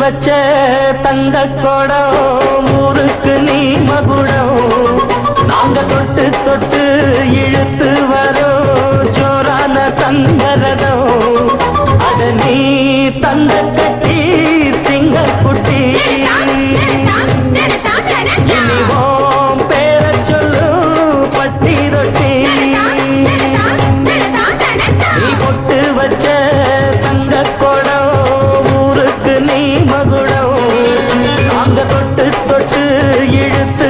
வச்ச தந்த கொடம் ஊருக்கு நீ மகுடம். நாங்க தொட்டு தொட்டு இழுத்து வரோ இழுத்து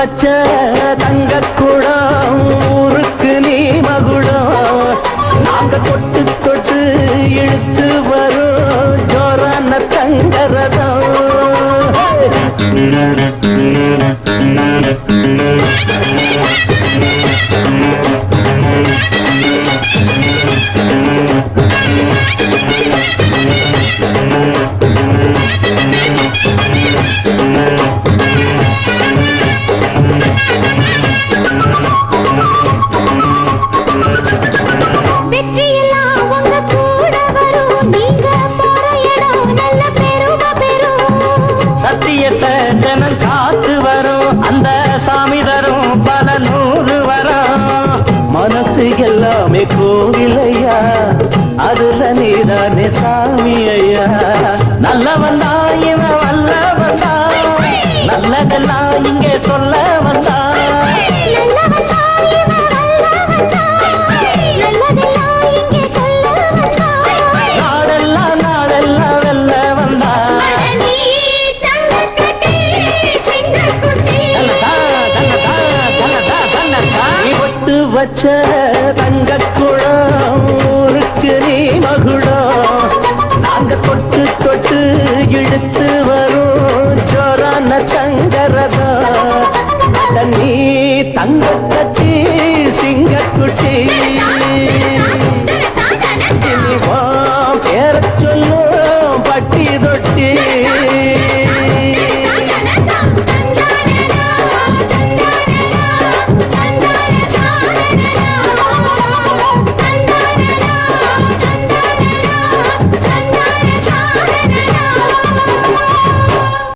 வச்ச தங்க குடம் ஊருக்கு நீ மகுடம். நாங்க தொட்டு தொட்டு இழுத்து வரும் ஜோரான தங்கரதம். வெற்றியெல்லாம் சாமி ஐயா. நல்லவன் தான் இவன் வல்லவன். தான் நல்லதெல்லாம் இங்கே சொல்ல வந்தான் வச்ச தங்க குளம் ஊருக்கு நீ மகுழ நாங்க தொட்டு தொட்டு இழுத்து வரும் ஜோரான சங்கரதா. நீ தங்க கட்சி சிங்க குச்சி